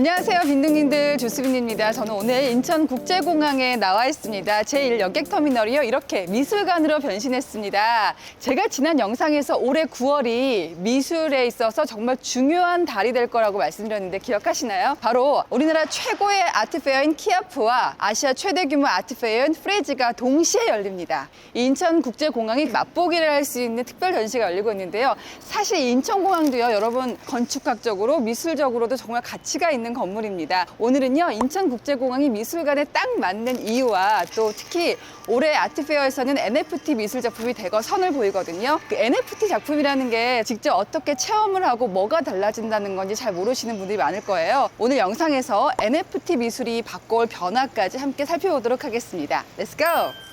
안녕하세요, 빈둥님들 조수빈입니다. 저는 오늘 인천국제공항에 나와 있습니다. 제1여객터미널이요. 이렇게 미술관으로 변신했습니다. 제가 지난 영상에서 올해 9월이 미술에 있어서 정말 중요한 달이 될 거라고 말씀드렸는데 기억하시나요? 바로 우리나라 최고의 아트페어인 키아프와 아시아 최대 규모 아트페어인 프레지가 동시에 열립니다. 이 인천국제공항이 맛보기를 할 수 있는 특별 전시가 열리고 있는데요. 사실 인천공항도요, 여러분 건축학적으로 미술적으로도 정말 가치가 있는 건물입니다. 오늘은요, 인천국제공항이 미술관에 딱 맞는 이유와 또 특히 올해 아트페어에서는 NFT 미술 작품이 대거 선을 보이거든요. 그 NFT 작품이라는 게 직접 어떻게 체험을 하고 뭐가 달라진다는 건지 잘 모르시는 분들이 많을 거예요. 오늘 영상에서 NFT 미술이 바꿔올 변화까지 함께 살펴보도록 하겠습니다. Let's go!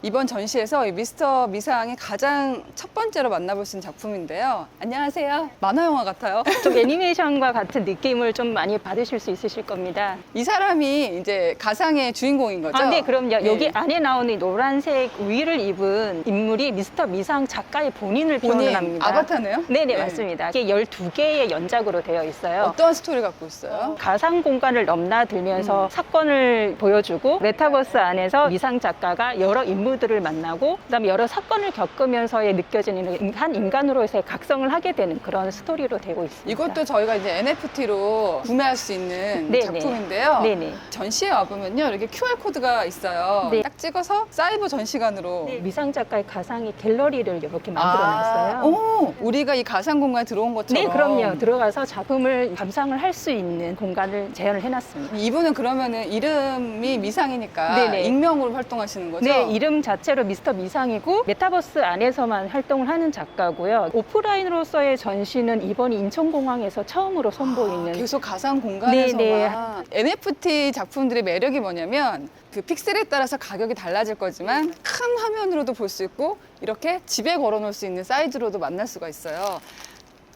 이번 전시에서 이 미스터 미상이 가장 첫 번째로 만나볼 수 있는 작품인데요. 안녕하세요. 만화 영화 같아요. 좀 애니메이션과 같은 느낌을 좀 많이 받으실 수 있으실 겁니다. 이 사람이 이제 가상의 주인공인 거죠? 아, 네, 그럼요. 예. 여기 안에 나오는 이 노란색 위를 입은 인물이 미스터 미상 작가의 본인을 본인 표현을 합니다. 아바타네요? 네네, 네. 맞습니다. 이게 12개의 연작으로 되어 있어요. 어떠한 스토리 갖고 있어요? 가상 공간을 넘나들면서 음. 사건을 보여주고 메타버스 안에서 미상 작가가 여러 인물 들을 만나고 그다음에 여러 사건을 겪으면서의 느껴지는 한 인간으로서의 각성을 하게 되는 그런 스토리로 되고 있습니다. 이것도 저희가 이제 NFT로 구매할 수 있는 네네. 작품인데요. 네네. 전시에 와보면요. 이렇게 QR코드가 있어요. 네. 딱 찍어서 사이버 전시관으로. 미상 작가의 가상의 갤러리를 이렇게 만들어놨어요. 아, 오, 우리가 이 가상 공간에 들어온 것처럼. 네, 그럼요. 들어가서 작품을 감상을 할 수 있는 공간을 제안을 해놨습니다. 이분은 그러면은 이름이 미상이니까 네네. 익명으로 활동하시는 거죠? 네, 이름 자체로 미스터 미상이고 메타버스 안에서만 활동을 하는 작가고요. 오프라인으로서의 전시는 이번이 인천공항에서 처음으로 선보이는 아, 계속 가상 공간에서만 네네. NFT 작품들의 매력이 뭐냐면 그 픽셀에 따라서 가격이 달라질 거지만 큰 화면으로도 볼 수 있고 이렇게 집에 걸어놓을 수 있는 사이즈로도 만날 수가 있어요.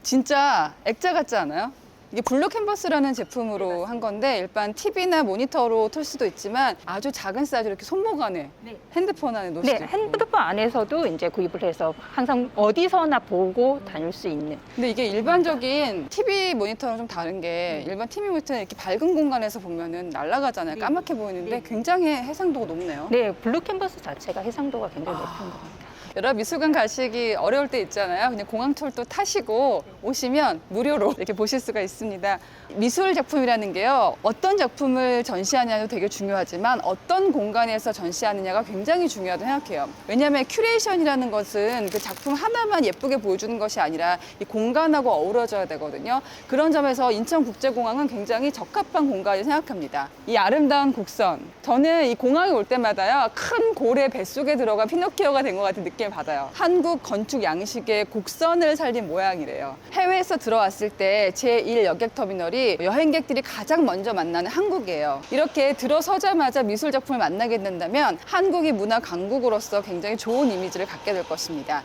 진짜 액자 같지 않아요? 이게 블루 캔버스라는 제품으로 한 건데 일반 TV나 모니터로 틀 수도 있지만 아주 작은 사이즈로 이렇게 손목 안에 네. 핸드폰 안에 놓을 네, 수도 있고 핸드폰 안에서도 이제 구입을 해서 항상 어디서나 보고 다닐 수 있는 근데 이게 일반적인 TV 모니터랑 좀 다른 게 일반 TV 모니터는 이렇게 밝은 공간에서 보면은 날아가잖아요. 네. 까맣게 보이는데 네. 굉장히 해상도가 높네요. 네, 블루 캔버스 자체가 해상도가 굉장히 높은 겁니다. 여러분 미술관 가시기 어려울 때 있잖아요. 그냥 공항철도 타시고 오시면 무료로 이렇게 보실 수가 있습니다. 미술 작품이라는 게요. 어떤 작품을 전시하냐도 되게 중요하지만 어떤 공간에서 전시하느냐가 굉장히 중요하다고 생각해요. 왜냐하면 큐레이션이라는 것은 그 작품 하나만 예쁘게 보여주는 것이 아니라 이 공간하고 어우러져야 되거든요. 그런 점에서 인천국제공항은 굉장히 적합한 공간이라고 생각합니다. 이 아름다운 곡선. 저는 이 공항에 올 때마다요. 큰 고래 뱃속에 들어간 피노키오가 된 것 같은 느낌 을 받아요. 한국 건축 양식의 곡선을 살린 모양이래요. 해외에서 들어왔을 때 제1 여객터미널이 여행객들이 가장 먼저 만나는 한국이에요. 이렇게 들어서자마자 미술 작품을 만나게 된다면 한국이 문화 강국으로서 굉장히 좋은 이미지를 갖게 될 것입니다.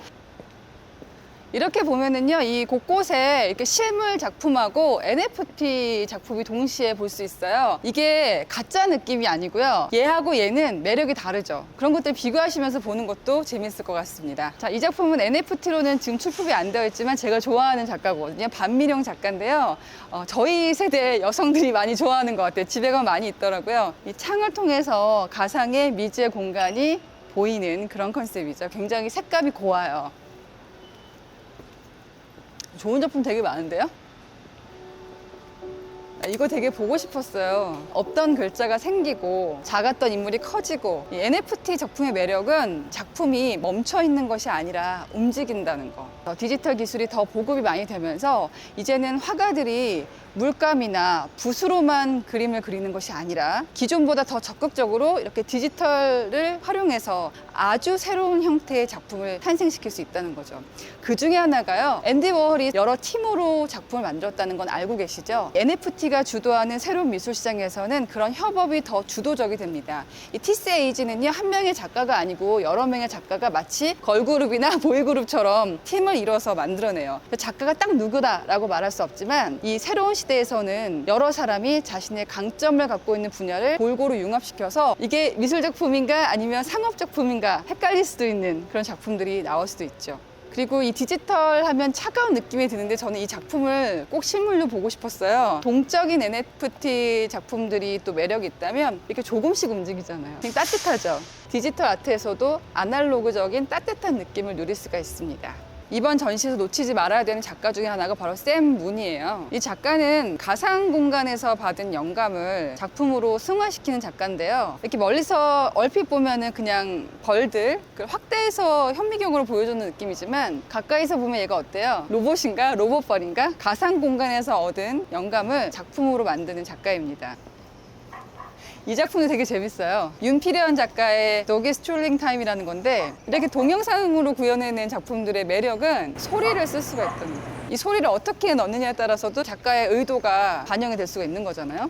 이렇게 보면은요, 이 곳곳에 이렇게 실물 작품하고 NFT 작품이 동시에 볼 수 있어요. 이게 가짜 느낌이 아니고요. 얘하고 얘는 매력이 다르죠. 그런 것들 비교하시면서 보는 것도 재밌을 것 같습니다. 자, 이 작품은 NFT로는 지금 출품이 안 되어 있지만 제가 좋아하는 작가거든요. 반미령 작가인데요. 어, 저희 세대 여성들이 많이 좋아하는 것 같아요. 집에 가면 많이 있더라고요. 이 창을 통해서 가상의 미지의 공간이 보이는 그런 컨셉이죠. 굉장히 색감이 고와요. 좋은 작품 되게 많은데요? 아, 이거 되게 보고 싶었어요. 없던 글자가 생기고 작았던 인물이 커지고 이 NFT 작품의 매력은 작품이 멈춰 있는 것이 아니라 움직인다는 거. 어, 디지털 기술이 더 보급이 많이 되면서 이제는 화가들이 물감이나 붓으로만 그림을 그리는 것이 아니라 기존보다 더 적극적으로 이렇게 디지털을 활용해서 아주 새로운 형태의 작품을 탄생시킬 수 있다는 거죠. 그 중에 하나가요. 앤디 워홀이 여러 팀으로 작품을 만들었다는 건 알고 계시죠? NFT가 주도하는 새로운 미술 시장에서는 그런 협업이 더 주도적이 됩니다. 이 티스에이지는요 한 명의 작가가 아니고 여러 명의 작가가 마치 걸그룹이나 보이그룹처럼 팀을 이뤄서 만들어내요. 작가가 딱 누구다라고 말할 수 없지만 이 새로운 시대에서는 여러 사람이 자신의 강점을 갖고 있는 분야를 골고루 융합시켜서 이게 미술 작품인가 아니면 상업 작품인가 헷갈릴 수도 있는 그런 작품들이 나올 수도 있죠. 그리고 이 디지털 하면 차가운 느낌이 드는데 저는 이 작품을 꼭 실물로 보고 싶었어요. 동적인 NFT 작품들이 또 매력이 있다면 이렇게 조금씩 움직이잖아요. 따뜻하죠. 디지털 아트에서도 아날로그적인 따뜻한 느낌을 누릴 수가 있습니다. 이번 전시에서 놓치지 말아야 되는 작가 중에 하나가 바로 샘 문이에요. 이 작가는 가상 공간에서 받은 영감을 작품으로 승화시키는 작가인데요. 이렇게 멀리서 얼핏 보면은 그냥 벌들 그 확대해서 현미경으로 보여주는 느낌이지만 가까이서 보면 얘가 어때요? 로봇인가? 로봇벌인가? 가상 공간에서 얻은 영감을 작품으로 만드는 작가입니다. 이 작품도 되게 재밌어요. 윤피레언 작가의 도기 스트롤링 타임이라는 건데 이렇게 동영상으로 구현해낸 작품들의 매력은 소리를 쓸 수가 있답니다. 이 소리를 어떻게 넣느냐에 따라서도 작가의 의도가 반영이 될 수가 있는 거잖아요.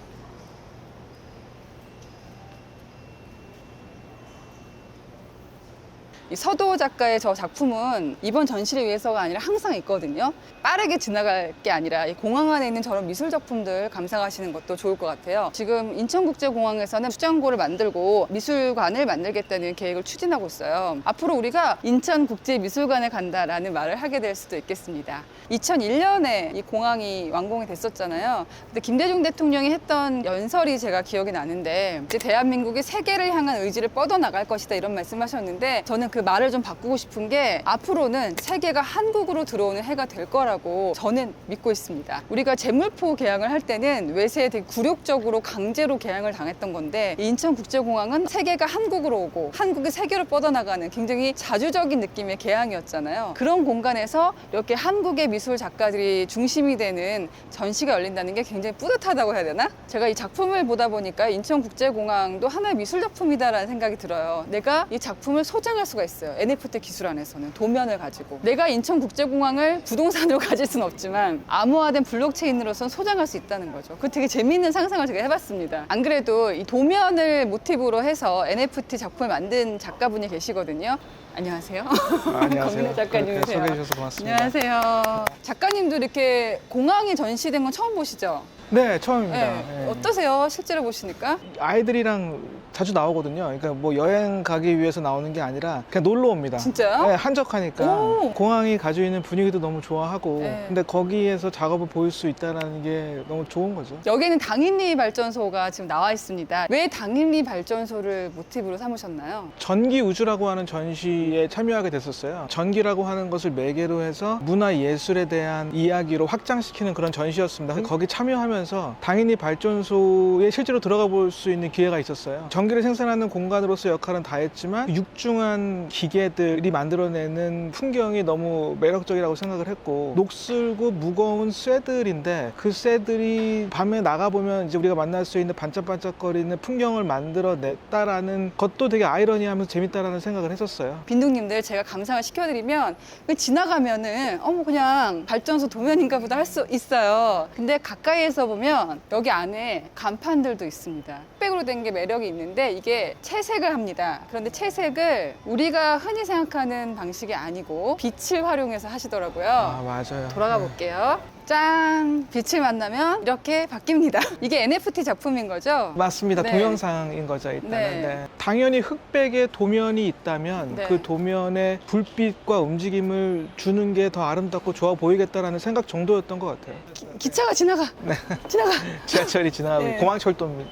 이 서도 작가의 저 작품은 이번 전시를 위해서가 아니라 항상 있거든요. 빠르게 지나갈 게 아니라 이 공항 안에 있는 저런 미술 작품들 감상하시는 것도 좋을 것 같아요. 지금 인천국제공항에서는 수장고를 만들고 미술관을 만들겠다는 계획을 추진하고 있어요. 앞으로 우리가 인천국제미술관에 간다라는 말을 하게 될 수도 있겠습니다. 2001년에 이 공항이 완공이 됐었잖아요. 근데 김대중 대통령이 했던 연설이 제가 기억이 나는데 이제 대한민국이 세계를 향한 의지를 뻗어나갈 것이다 이런 말씀하셨는데 저는 그 말을 좀 바꾸고 싶은 게 앞으로는 세계가 한국으로 들어오는 해가 될 거라고 저는 믿고 있습니다. 우리가 재물포 개항을 할 때는 외세에 되게 굴욕적으로 강제로 개항을 당했던 건데 이 인천국제공항은 세계가 한국으로 오고 한국이 세계로 뻗어나가는 굉장히 자주적인 느낌의 개항이었잖아요. 그런 공간에서 이렇게 한국의 미술 작가들이 중심이 되는 전시가 열린다는 게 굉장히 뿌듯하다고 해야 되나? 제가 이 작품을 보다 보니까 인천국제공항도 하나의 미술 작품이다라는 생각이 들어요. 내가 이 작품을 소장할 수가 있어요. NFT 기술 안에서는 도면을 가지고 내가 인천국제공항을 부동산으로 가질 수는 없지만 암호화된 블록체인으로선 소장할 수 있다는 거죠. 그 되게 재미있는 상상을 제가 해봤습니다. 안 그래도 이 도면을 모티브로 해서 NFT 작품을 만든 작가분이 계시거든요. 안녕하세요. 아, 안녕하세요. 작가님이세요. 소개해 주셔서 고맙습니다. 안녕하세요. 작가님도 이렇게 공항이 전시된 건 처음 보시죠? 네, 처음입니다. 네. 네. 어떠세요? 실제로 보시니까? 아이들이랑 자주 나오거든요. 그러니까 뭐 여행 가기 위해서 나오는 게 아니라 그냥 놀러 옵니다. 진짜요? 네, 한적하니까 오. 공항이 가지고 있는 분위기도 너무 좋아하고 네. 근데 거기에서 작업을 보일 수 있다는 게 너무 좋은 거죠. 여기는 당인리 발전소가 지금 나와 있습니다. 왜 당인리 발전소를 모티브로 삼으셨나요? 전기 우주라고 하는 전시에 참여하게 됐었어요. 전기라고 하는 것을 매개로 해서 문화 예술에 대한 이야기로 확장시키는 그런 전시였습니다. 그래서 거기 참여하면 서 당연히 발전소에 실제로 들어가 볼 수 있는 기회가 있었어요. 전기를 생산하는 공간으로서 역할은 다 했지만 육중한 기계들이 만들어내는 풍경이 너무 매력적이라고 생각을 했고 녹슬고 무거운 쇠들인데 그 쇠들이 밤에 나가보면 이제 우리가 만날 수 있는 반짝반짝거리는 풍경을 만들어냈다라는 것도 되게 아이러니하면서 재밌다라는 생각을 했었어요. 빈둥님들 제가 감상을 시켜드리면 그냥 지나가면은 어머 그냥 발전소 도면인가 보다 할 수 있어요. 근데 가까이에서 보면 여기 안에 간판들도 있습니다. 흑백으로 된 게 매력이 있는데 이게 채색을 합니다. 그런데 채색을 우리가 흔히 생각하는 방식이 아니고 빛을 활용해서 하시더라고요. 아 맞아요. 돌아가 네. 볼게요. 짠! 빛을 만나면 이렇게 바뀝니다. 이게 NFT 작품인 거죠? 맞습니다. 네. 동영상인 거죠, 일단은. 네. 네. 당연히 흑백의 도면이 있다면 네. 그 도면에 불빛과 움직임을 주는 게 더 아름답고 좋아 보이겠다라는 생각 정도였던 것 같아요. 기 차가 지나가! 지나가! 지하철이 지나가고 네. 공항철도입니다.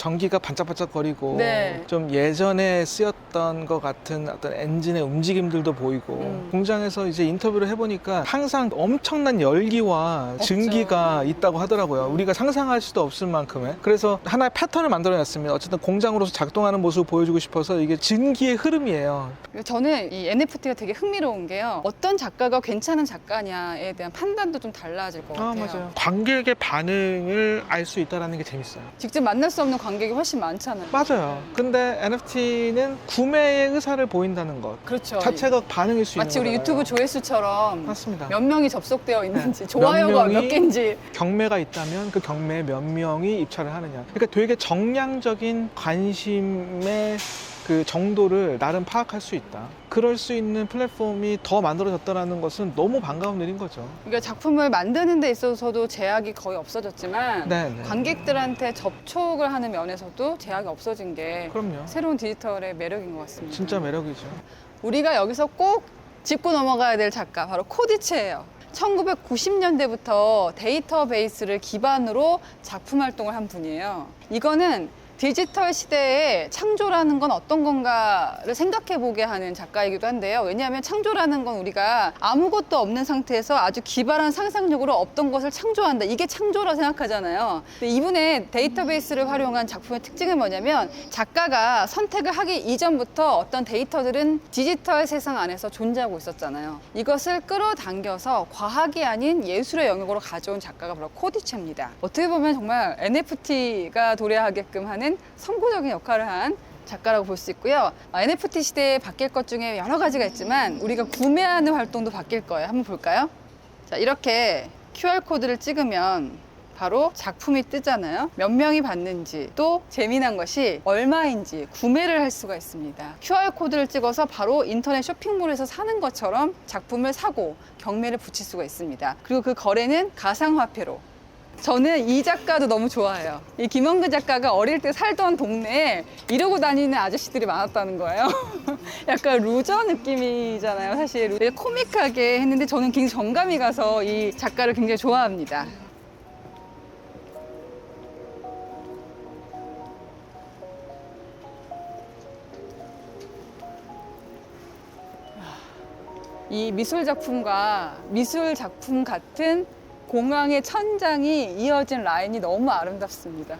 전기가 반짝반짝거리고 네. 좀 예전에 쓰였던 것 같은 어떤 엔진의 움직임들도 보이고 음. 공장에서 이제 인터뷰를 해보니까 항상 엄청난 열기와 없죠. 증기가 있다고 하더라고요. 우리가 상상할 수도 없을 만큼의 그래서 하나의 패턴을 만들어냈습니다. 어쨌든 공장으로서 작동하는 모습을 보여주고 싶어서 이게 증기의 흐름이에요. 저는 이 NFT가 되게 흥미로운 게요. 어떤 작가가 괜찮은 작가냐에 대한 판단도 좀 달라질 것 같아요. 아 맞아요. 관객의 반응을 알 수 있다는 게 재밌어요. 직접 만날 수 없는 관 객이 훨씬 많잖아요. 맞아요. 근데 NFT는 구매의 의사를 보인다는 것 그렇죠. 자체가 반응일 수 있는 마치 우리 거잖아요. 유튜브 조회수처럼 맞습니다. 몇 명이 접속되어 있는지 네. 좋아요가 몇몇 명이 개인지 경매가 있다면 그 경매에 몇 명이 입찰을 하느냐. 그러니까 되게 정량적인 관심의 그 정도를 나름 파악할 수 있다. 그럴 수 있는 플랫폼이 더 만들어졌다는 것은 너무 반가운 일인 거죠. 그러니까 작품을 만드는 데 있어서도 제약이 거의 없어졌지만 네, 네. 관객들한테 접촉을 하는 면에서도 제약이 없어진 게 그럼요. 새로운 디지털의 매력인 것 같습니다. 진짜 매력이죠. 우리가 여기서 꼭 짚고 넘어가야 될 작가 바로 코디체예요. 1990년대부터 데이터베이스를 기반으로 작품 활동을 한 분이에요. 이거는 디지털 시대에 창조라는 건 어떤 건가를 생각해 보게 하는 작가이기도 한데요. 왜냐하면 창조라는 건 우리가 아무것도 없는 상태에서 아주 기발한 상상력으로 없던 것을 창조한다. 이게 창조라 생각하잖아요. 이분의 데이터베이스를 활용한 작품의 특징은 뭐냐면 작가가 선택을 하기 이전부터 어떤 데이터들은 디지털 세상 안에서 존재하고 있었잖아요. 이것을 끌어당겨서 과학이 아닌 예술의 영역으로 가져온 작가가 바로 코디체입니다. 어떻게 보면 정말 NFT가 도래하게끔 하는 선구적인 역할을 한 작가라고 볼 수 있고요. 아, NFT 시대에 바뀔 것 중에 여러 가지가 있지만 우리가 구매하는 활동도 바뀔 거예요. 한번 볼까요? 자, 이렇게 QR코드를 찍으면 바로 작품이 뜨잖아요. 몇 명이 봤는지 또 재미난 것이 얼마인지 구매를 할 수가 있습니다. QR코드를 찍어서 바로 인터넷 쇼핑몰에서 사는 것처럼 작품을 사고 경매를 붙일 수가 있습니다. 그리고 그 거래는 가상화폐로 저는 이 작가도 너무 좋아해요. 이 김원근 작가가 어릴 때 살던 동네에 이러고 다니는 아저씨들이 많았다는 거예요. 약간 루저 느낌이잖아요, 사실. 코믹하게 했는데 저는 굉장히 정감이 가서 이 작가를 굉장히 좋아합니다. 이 미술 작품과 미술 작품 같은 공항의 천장이 이어진 라인이 너무 아름답습니다.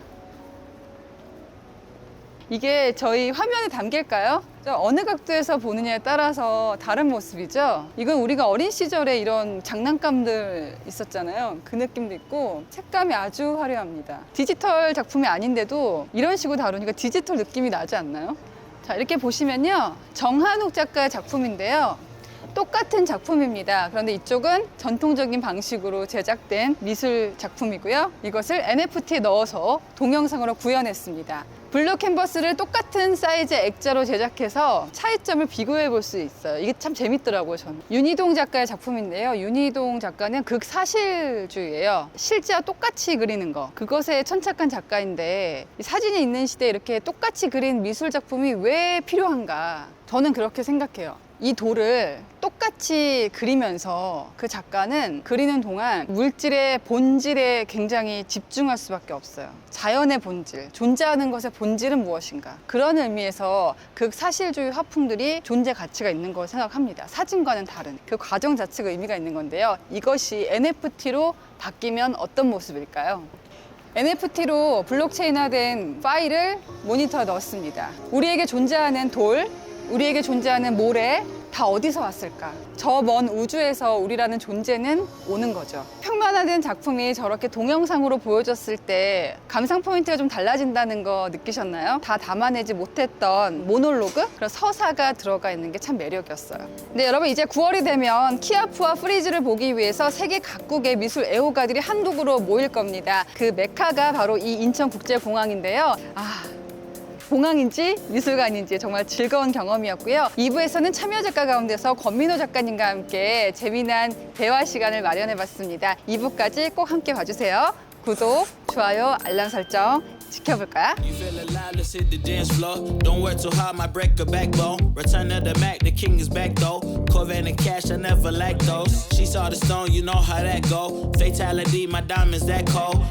이게 저희 화면에 담길까요? 저 어느 각도에서 보느냐에 따라서 다른 모습이죠. 이건 우리가 어린 시절에 이런 장난감들 있었잖아요. 그 느낌도 있고 색감이 아주 화려합니다. 디지털 작품이 아닌데도 이런 식으로 다루니까 디지털 느낌이 나지 않나요? 자, 이렇게 보시면요. 정한욱 작가의 작품인데요. 똑같은 작품입니다. 그런데 이쪽은 전통적인 방식으로 제작된 미술 작품이고요. 이것을 NFT에 넣어서 동영상으로 구현했습니다. 블루 캔버스를 똑같은 사이즈의 액자로 제작해서 차이점을 비교해 볼 수 있어요. 이게 참 재밌더라고요, 저는. 윤희동 작가의 작품인데요. 윤희동 작가는 극사실주의예요. 실제와 똑같이 그리는 거. 그것에 천착한 작가인데 이 사진이 있는 시대에 이렇게 똑같이 그린 미술 작품이 왜 필요한가? 저는 그렇게 생각해요. 이 돌을 똑같이 그리면서 그 작가는 그리는 동안 물질의 본질에 굉장히 집중할 수밖에 없어요. 자연의 본질, 존재하는 것의 본질은 무엇인가. 그런 의미에서 극사실주의 화풍들이 존재 가치가 있는 걸 생각합니다. 사진과는 다른 그 과정 자체가 의미가 있는 건데요. 이것이 NFT로 바뀌면 어떤 모습일까요? NFT로 블록체인화된 파일을 모니터에 넣었습니다. 우리에게 존재하는 돌, 우리에게 존재하는 모래 다 어디서 왔을까? 저 먼 우주에서 우리라는 존재는 오는 거죠. 평면화된 작품이 저렇게 동영상으로 보여졌을 때 감상 포인트가 좀 달라진다는 거 느끼셨나요? 다 담아내지 못했던 모놀로그? 그런 서사가 들어가 있는 게 참 매력이었어요. 근데 여러분 이제 9월이 되면 키아프와 프리즈를 보기 위해서 세계 각국의 미술 애호가들이 한독으로 모일 겁니다. 그 메카가 바로 이 인천국제공항인데요. 아, 공항인지 미술관인지 정말 즐거운 경험이었고요. 2부에서는 참여 작가 가운데서 권민호 작가님과 함께 재미난 대화 시간을 마련해 봤습니다. 2부까지 꼭 함께 봐주세요. 구독, 좋아요, 알람 설정 지켜볼까요?